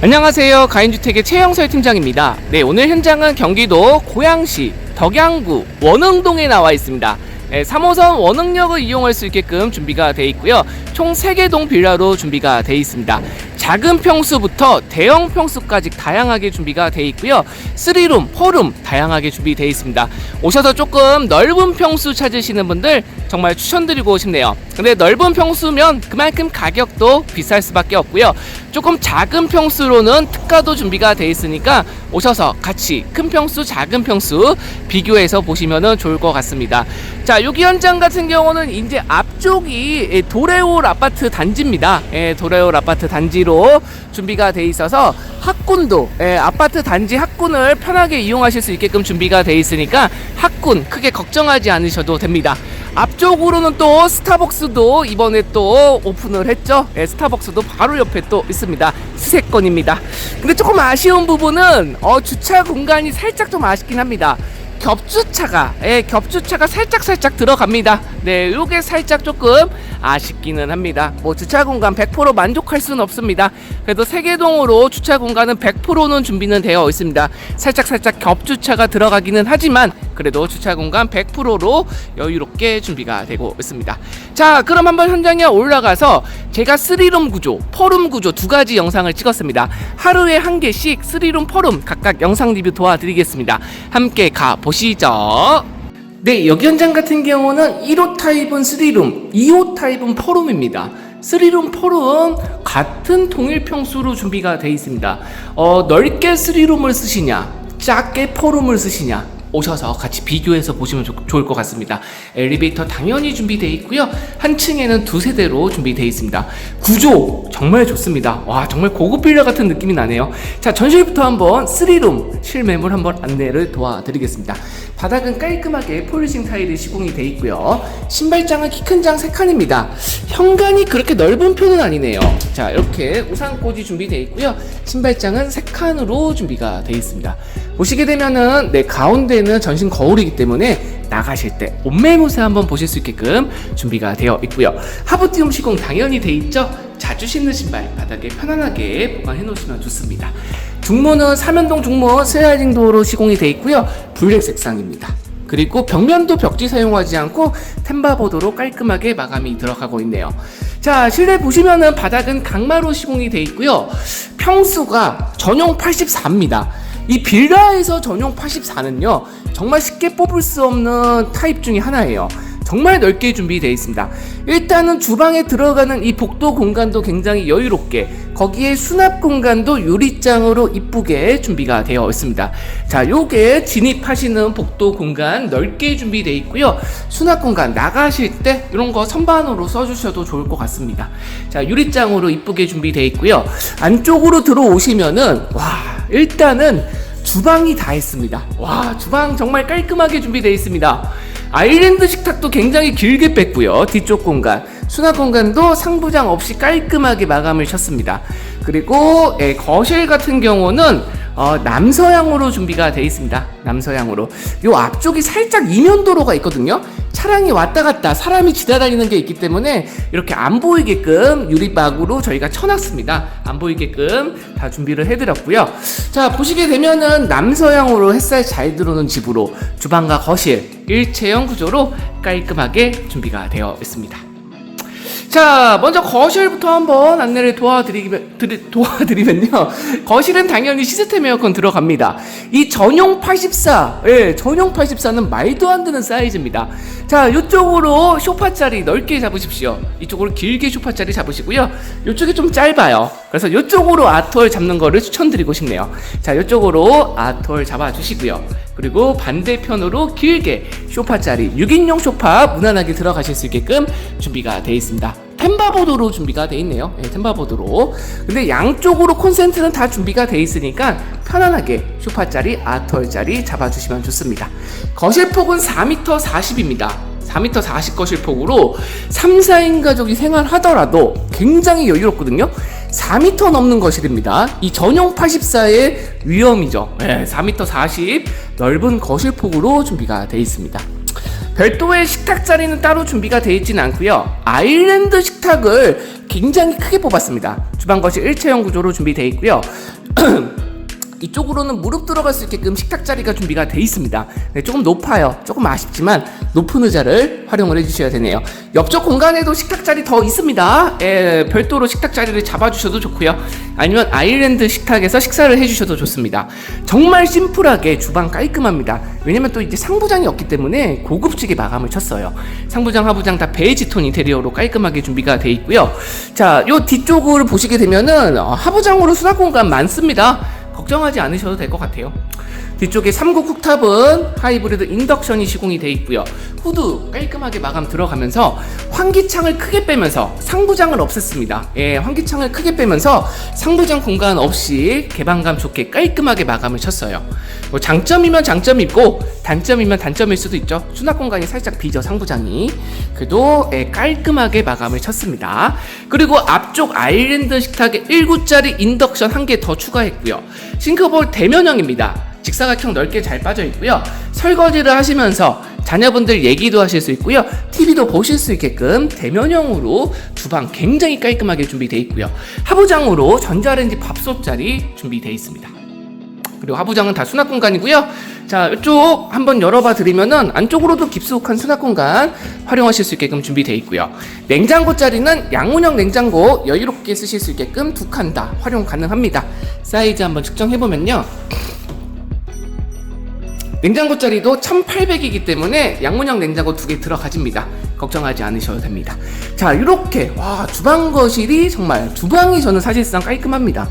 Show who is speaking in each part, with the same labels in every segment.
Speaker 1: 안녕하세요. 가인주택의 최영설 팀장입니다. 네, 오늘 현장은 경기도 고양시 덕양구 원흥동에 나와 있습니다. 네, 3호선 원흥역을 이용할 수 있게끔 준비가 되어 있고요. 총 3개 동 빌라로 준비가 되어 있습니다. 작은 평수부터 대형 평수까지 다양하게 준비가 되어 있고요. 3룸, 4룸 다양하게 준비되어 있습니다. 오셔서 조금 넓은 평수 찾으시는 분들 정말 추천드리고 싶네요. 근데 넓은 평수면 그만큼 가격도 비쌀 수밖에 없고요. 조금 작은 평수로는 특가도 준비가 되어 있으니까 오셔서 같이 큰 평수, 작은 평수 비교해서 보시면 좋을 것 같습니다. 자, 여기 현장 같은 경우는 이제 앞 쪽이 예, 도레올 아파트 단지입니다. 예, 도레올 아파트 단지로 준비가 돼 있어서 학군도 예, 아파트 단지 학군을 편하게 이용하실 수 있게끔 준비가 돼 있으니까 학군 크게 걱정하지 않으셔도 됩니다. 앞쪽으로는 또 스타벅스도 이번에 또 오픈을 했죠. 예, 스타벅스도 바로 옆에 또 있습니다. 수세권입니다. 근데 조금 아쉬운 부분은 어, 주차 공간이 살짝 좀 아쉽긴 합니다. 겹주차가 예, 겹주차가 살짝 살짝 들어갑니다. 네, 요게 살짝 조금 아쉽기는 합니다. 뭐 주차 공간 100% 만족할 수는 없습니다. 그래도 세계동으로 주차 공간은 100%는 준비는 되어 있습니다. 살짝 살짝 겹주차가 들어가기는 하지만 그래도 주차 공간 100%로 여유롭게 준비가 되고 있습니다. 자, 그럼 한번 현장에 올라가서 제가 3룸 구조, 4룸 구조 두 가지 영상을 찍었습니다. 하루에 한 개씩 3룸, 4룸 각각 영상 리뷰 도와드리겠습니다. 함께 가 보시죠. 네, 여기 현장 같은 경우는 1호 타입은 3룸, 2호 타입은 4룸입니다. 3룸, 4룸 같은 동일 평수로 준비가 되어 있습니다. 어, 넓게 3룸을 쓰시냐, 작게 4룸을 쓰시냐, 오셔서 같이 비교해서 보시면 좋, 좋을 것 같습니다. 엘리베이터 당연히 준비되어 있고요. 한 층에는 두 세대로 준비되어 있습니다. 구조 정말 좋습니다. 와 정말 고급 빌라 같은 느낌이 나네요. 자 전실부터 한번 3룸 실매물 한번 안내를 도와드리겠습니다. 바닥은 깔끔하게 폴리싱 타일이 시공이 되어 있고요. 신발장은 키 큰 장 3칸입니다. 현관이 그렇게 넓은 편은 아니네요. 자 이렇게 우산꽂이 준비되어 있고요. 신발장은 3칸으로 준비가 되어 있습니다. 보시게 되면은 네 가운데는 전신 거울이기 때문에 나가실 때 옷매무새 한번 보실 수 있게끔 준비가 되어 있고요. 하부띄움 시공 당연히 돼 있죠. 자주 신는 신발 바닥에 편안하게 보관해 놓으시면 좋습니다. 중문은 삼연동 중문 슬라이딩 도어로 시공이 돼 있고요. 블랙 색상입니다. 그리고 벽면도 벽지 사용하지 않고 템바보드로 깔끔하게 마감이 들어가고 있네요. 자, 실내 보시면은 바닥은 강마로 시공이 돼 있고요. 평수가 전용 84입니다. 이 빌라에서 전용 84는요, 정말 쉽게 뽑을 수 없는 타입 중에 하나예요. 정말 넓게 준비되어 있습니다. 일단은 주방에 들어가는 이 복도 공간도 굉장히 여유롭게 거기에 수납 공간도 유리장으로 이쁘게 준비가 되어 있습니다. 자, 요게 진입하시는 복도 공간 넓게 준비되어 있고요. 수납 공간 나가실 때 이런 거 선반으로 써주셔도 좋을 것 같습니다. 자, 유리장으로 이쁘게 준비되어 있고요. 안쪽으로 들어오시면은 와 일단은 주방이 다 있습니다. 와 주방 정말 깔끔하게 준비되어 있습니다. 아일랜드 식탁도 굉장히 길게 뺐고요. 뒤쪽 공간, 수납 공간도 상부장 없이 깔끔하게 마감을 쳤습니다. 그리고 예, 거실 같은 경우는 어, 남서향으로 준비가 되어 있습니다. 남서향으로. 요 앞쪽이 살짝 이면도로가 있거든요. 차량이 왔다 갔다 사람이 지나다니는 게 있기 때문에 이렇게 안 보이게끔 유리막으로 저희가 쳐놨습니다. 안 보이게끔 다 준비를 해드렸고요. 자 보시게 되면은 남서향으로 햇살 잘 들어오는 집으로 주방과 거실 일체형 구조로 깔끔하게 준비가 되어 있습니다. 자, 먼저 거실부터 한번 안내를 도와드리면, 드리, 도와드리면요. 거실은 당연히 시스템 에어컨 들어갑니다. 이 전용 84, 예, 전용 84는 말도 안 되는 사이즈입니다. 자, 이쪽으로 쇼파 자리 넓게 잡으십시오. 이쪽으로 길게 쇼파 자리 잡으시고요. 이쪽이 좀 짧아요. 그래서 이쪽으로 아트월 잡는 거를 추천드리고 싶네요. 자, 이쪽으로 아트월 잡아주시고요. 그리고 반대편으로 길게 쇼파 자리 6인용 쇼파 무난하게 들어가실 수 있게끔 준비가 되어 있습니다. 템바보드로 준비가 되어 있네요. 네, 템바보드로. 근데 양쪽으로 콘센트는 다 준비가 되어 있으니까 편안하게 쇼파 자리, 아트월 자리 잡아주시면 좋습니다. 거실 폭은 4m 40입니다. 4m 40 거실 폭으로 3, 4인 가족이 생활하더라도 굉장히 여유롭거든요. 4m 넘는 거실입니다. 이 전용 84의 위험이죠. 네, 4m 40 넓은 거실 폭으로 준비가 되어 있습니다. 별도의 식탁 자리는 따로 준비가 되어 있지는 않고요. 아일랜드 식탁을 굉장히 크게 뽑았습니다. 주방 거실 일체형 구조로 준비되어 있고요. 이쪽으로는 무릎 들어갈 수 있게끔 식탁 자리가 준비가 돼 있습니다. 네, 조금 높아요. 조금 아쉽지만 높은 의자를 활용을 해주셔야 되네요. 옆쪽 공간에도 식탁 자리 더 있습니다. 예, 별도로 식탁 자리를 잡아주셔도 좋고요. 아니면 아일랜드 식탁에서 식사를 해주셔도 좋습니다. 정말 심플하게 주방 깔끔합니다. 왜냐면 또 이제 상부장이 없기 때문에 고급지게 마감을 쳤어요. 상부장, 하부장 다 베이지 톤 인테리어로 깔끔하게 준비가 돼 있고요. 자, 요 뒤쪽을 보시게 되면은 어, 하부장으로 수납 공간 많습니다. 걱정하지 않으셔도 될 것 같아요. 뒤쪽에 3구 쿡탑은 하이브리드 인덕션이 시공이 되어 있고요. 후드 깔끔하게 마감 들어가면서 환기창을 크게 빼면서 상부장을 없앴습니다. 예, 환기창을 크게 빼면서 상부장 공간 없이 개방감 좋게 깔끔하게 마감을 쳤어요. 뭐 장점이면 장점이 있고 단점이면 단점일 수도 있죠. 수납 공간이 살짝 비죠 상부장이. 그래도 예, 깔끔하게 마감을 쳤습니다. 그리고 앞쪽 아일랜드 식탁에 1구짜리 인덕션 한 개 더 추가했고요. 싱크볼 대면형입니다. 직사각형 넓게 잘 빠져 있고요. 설거지를 하시면서 자녀분들 얘기도 하실 수 있고요. TV도 보실 수 있게끔 대면형으로 주방 굉장히 깔끔하게 준비되어 있고요. 하부장으로 전자레인지 밥솥 자리 준비되어 있습니다. 그리고 하부장은 다 수납 공간이고요. 자, 이쪽 한번 열어봐 드리면은 안쪽으로도 깊숙한 수납 공간 활용하실 수 있게끔 준비되어 있고요. 냉장고 자리는 양문형 냉장고 여유롭게 쓰실 수 있게끔 두 칸 다 활용 가능합니다. 사이즈 한번 측정해 보면요. 냉장고 자리도 1800이기 때문에 양문형 냉장고 두 개 들어가집니다. 걱정하지 않으셔도 됩니다. 자, 이렇게 와 주방 거실이 정말 주방이 저는 사실상 깔끔합니다.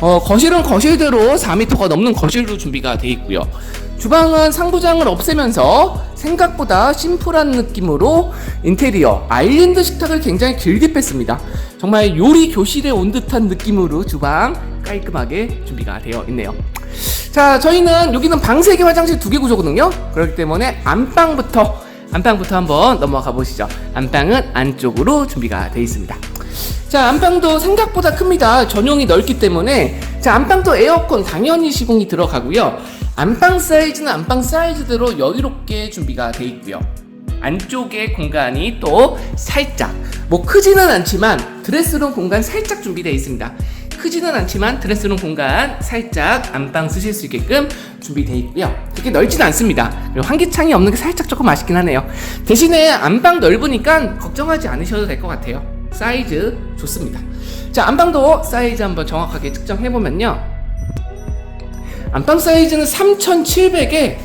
Speaker 1: 어, 거실은 거실대로 4m가 넘는 거실로 준비가 되어 있고요. 주방은 상부장을 없애면서 생각보다 심플한 느낌으로 인테리어 아일랜드 식탁을 굉장히 길게 뺐습니다. 정말 요리 교실에 온 듯한 느낌으로 주방 깔끔하게 준비가 되어 있네요. 자, 저희는 여기는 방 3개 화장실 2개 구조거든요. 그렇기 때문에 안방부터 안방부터 한번 넘어가 보시죠. 안방은 안쪽으로 준비가 되어 있습니다. 자, 안방도 생각보다 큽니다. 전용이 넓기 때문에 자, 안방도 에어컨 당연히 시공이 들어가고요. 안방 사이즈는 안방 사이즈대로 여유롭게 준비가 되어 있고요. 안쪽에 공간이 또 살짝 뭐 크지는 않지만 드레스룸 공간 살짝 준비되어 있습니다. 크지는 않지만 드레스룸 공간 살짝 안방 쓰실 수 있게끔 준비되어 있고요. 그렇게 넓지는 않습니다. 그리고 환기창이 없는 게 살짝 조금 아쉽긴 하네요. 대신에 안방 넓으니까 걱정하지 않으셔도 될 것 같아요. 사이즈 좋습니다. 자, 안방도 사이즈 한번 정확하게 측정해 보면요. 안방 사이즈는 3,700에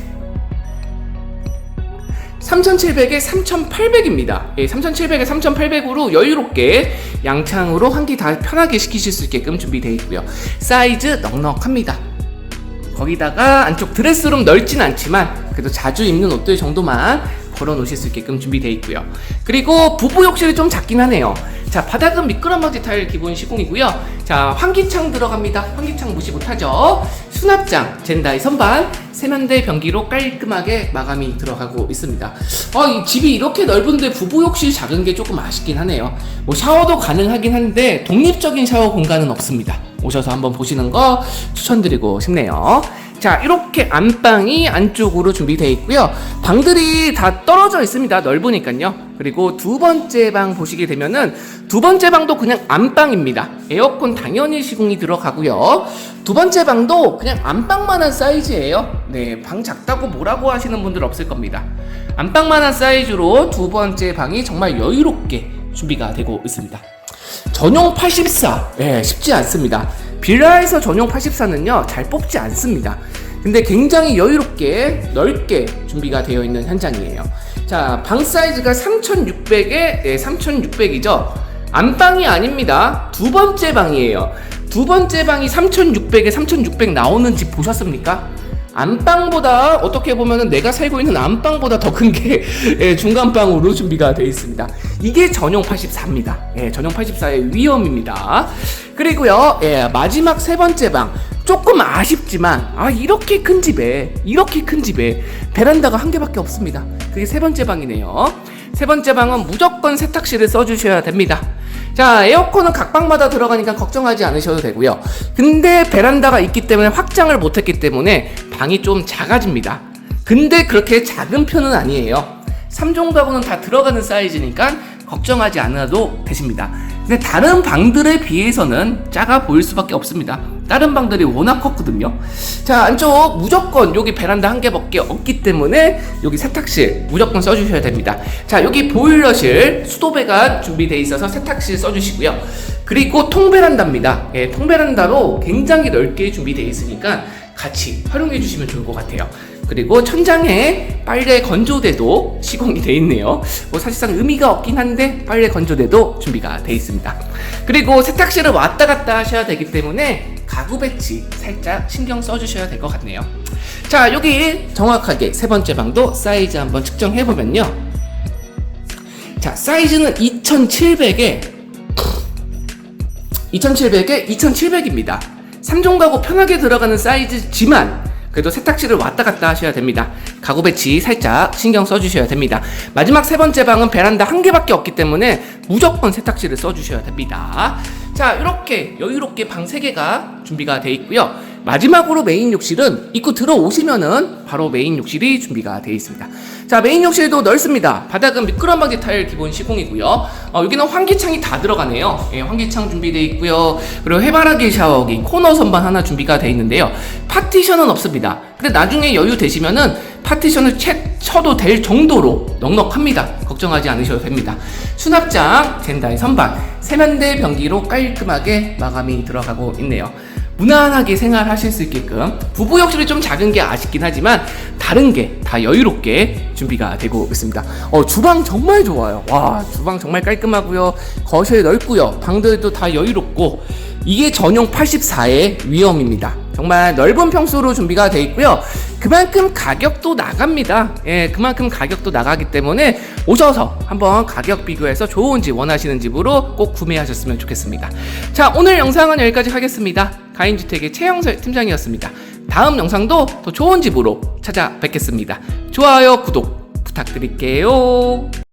Speaker 1: 3,700에 3,800입니다. 예, 3,700에 3,800으로 여유롭게 양창으로 환기 다 편하게 시키실 수 있게끔 준비되어 있고요. 사이즈 넉넉합니다. 거기다가 안쪽 드레스룸 넓진 않지만 그래도 자주 입는 옷들 정도만 걸어 놓으실 수 있게끔 준비되어 있고요. 그리고 부부 욕실이 좀 작긴 하네요. 자, 바닥은 미끄럼방지 타일 기본 시공이고요. 자, 환기창 들어갑니다. 환기창 무시 못하죠. 수납장, 젠다이 선반, 세면대 변기로 깔끔하게 마감이 들어가고 있습니다. 어, 이 집이 이렇게 넓은데 부부 욕실 작은 게 조금 아쉽긴 하네요. 뭐 샤워도 가능하긴 한데 독립적인 샤워 공간은 없습니다. 오셔서 한번 보시는 거 추천드리고 싶네요. 자, 이렇게 안방이 안쪽으로 준비되어 있고요. 방들이 다 떨어져 있습니다. 넓으니까요. 그리고 두 번째 방 보시게 되면은 두 번째 방도 그냥 안방입니다. 에어컨 당연히 시공이 들어가고요. 두 번째 방도 그냥 안방만한 사이즈예요. 네, 방 작다고 뭐라고 하시는 분들 없을 겁니다. 안방만한 사이즈로 두 번째 방이 정말 여유롭게 준비가 되고 있습니다. 전용 84. 예, 쉽지 않습니다. 빌라에서 전용 84는요, 잘 뽑지 않습니다. 근데 굉장히 여유롭게 넓게 준비가 되어 있는 현장이에요. 자, 방 사이즈가 3600에 예, 3600이죠. 안방이 아닙니다. 두 번째 방이에요. 두 번째 방이 3600에 3600 나오는 집 보셨습니까? 안방보다 어떻게 보면은 내가 살고 있는 안방보다 더 큰 게 예, 중간방으로 준비가 되어 있습니다. 이게 전용 84입니다. 예, 전용 84의 위험입니다. 그리고요, 예, 마지막 세 번째 방. 조금 아쉽지만, 아, 이렇게 큰 집에, 이렇게 큰 집에 베란다가 한 개밖에 없습니다. 그게 세 번째 방이네요. 세 번째 방은 무조건 세탁실을 써주셔야 됩니다. 자, 에어컨은 각 방마다 들어가니까 걱정하지 않으셔도 되고요. 근데 베란다가 있기 때문에 확장을 못했기 때문에 방이 좀 작아집니다. 근데 그렇게 작은 편은 아니에요. 3종 가구는 다 들어가는 사이즈니까 걱정하지 않아도 되십니다. 근데 다른 방들에 비해서는 작아 보일 수밖에 없습니다. 다른 방들이 워낙 컸거든요. 자, 안쪽 무조건 여기 베란다 한 개밖에 없기 때문에 여기 세탁실 무조건 써주셔야 됩니다. 자, 여기 보일러실 수도배관 준비되어 있어서 세탁실 써주시고요. 그리고 통베란다입니다. 예, 통베란다로 굉장히 넓게 준비되어 있으니까 같이 활용해 주시면 좋을 것 같아요. 그리고 천장에 빨래 건조대도 시공이 되어 있네요. 뭐 사실상 의미가 없긴 한데 빨래 건조대도 준비가 되어 있습니다. 그리고 세탁실을 왔다 갔다 하셔야 되기 때문에 가구 배치 살짝 신경 써주셔야 될 것 같네요. 자 여기 정확하게 세 번째 방도 사이즈 한번 측정해 보면요. 자 사이즈는 2,700에 2,700에 2,700입니다. 3종 가구 편하게 들어가는 사이즈지만 그래도 세탁실을 왔다 갔다 하셔야 됩니다. 가구 배치 살짝 신경 써주셔야 됩니다. 마지막 세 번째 방은 베란다 한 개밖에 없기 때문에 무조건 세탁실을 써주셔야 됩니다. 자, 이렇게 여유롭게 방 세 개가 준비가 되어 있고요. 마지막으로 메인 욕실은 입구 들어오시면은 바로 메인 욕실이 준비가 되어 있습니다. 자, 메인 욕실도 넓습니다. 바닥은 미끄럼 방지 타일 기본 시공이고요. 어, 여기는 환기창이 다 들어가네요. 예, 환기창 준비되어 있고요. 그리고 해바라기 샤워기, 코너 선반 하나 준비가 되어 있는데요. 파티션은 없습니다. 근데 나중에 여유 되시면은 파티션을 채 쳐도 될 정도로 넉넉합니다. 걱정하지 않으셔도 됩니다. 수납장, 젠다의 선반, 세면대 변기로 깔끔하게 마감이 들어가고 있네요. 무난하게 생활하실 수 있게끔 부부 욕실이 좀 작은 게 아쉽긴 하지만 다른 게 다 여유롭게 준비가 되고 있습니다. 어, 주방 정말 좋아요. 와, 주방 정말 깔끔하고요. 거실 넓고요. 방들도 다 여유롭고 이게 전용 84의 위험입니다. 정말 넓은 평수로 준비가 되어 있고요. 그만큼 가격도 나갑니다. 예, 그만큼 가격도 나가기 때문에 오셔서 한번 가격 비교해서 좋은 집 원하시는 집으로 꼭 구매하셨으면 좋겠습니다. 자, 오늘 영상은 여기까지 하겠습니다. 가인주택의 최영설 팀장이었습니다. 다음 영상도 더 좋은 집으로 찾아뵙겠습니다. 좋아요, 구독 부탁드릴게요.